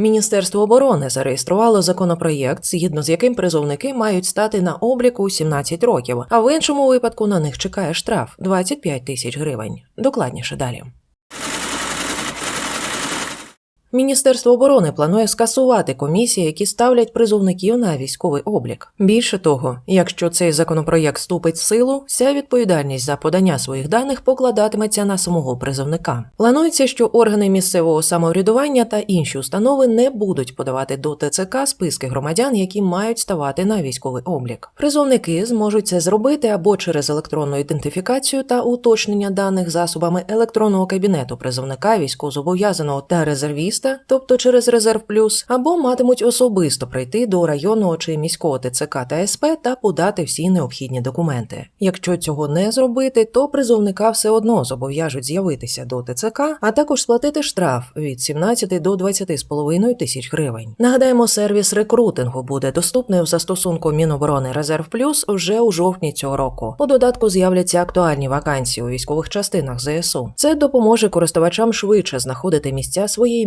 Міністерство оборони зареєструвало законопроєкт, згідно з яким призовники мають стати на обліку у 17 років, а в іншому випадку на них чекає штраф 25 тисяч гривень. Докладніше далі. Міністерство оборони планує скасувати комісії, які ставлять призовників на військовий облік. Більше того, якщо цей законопроєкт вступить в силу, вся відповідальність за подання своїх даних покладатиметься на самого призовника. Планується, що органи місцевого самоврядування та інші установи не будуть подавати до ТЦК списки громадян, які мають ставати на військовий облік. Призовники зможуть це зробити або через електронну ідентифікацію та уточнення даних засобами електронного кабінету призовника, військовозобов'язаного та резервіста, тобто через резерв плюс, або матимуть особисто прийти до районного чи міського ТЦК та СП та подати всі необхідні документи. Якщо цього не зробити, то призовника все одно зобов'яжуть з'явитися до ТЦК, а також сплатити штраф від 17 до 20,5 тисяч гривень. Нагадаємо, сервіс рекрутингу буде доступний у застосунку Міноборони Резерв Плюс вже у жовтні цього року. У додатку з'являться актуальні вакансії у військових частинах ЗСУ. Це допоможе користувачам швидше знаходити місця своєї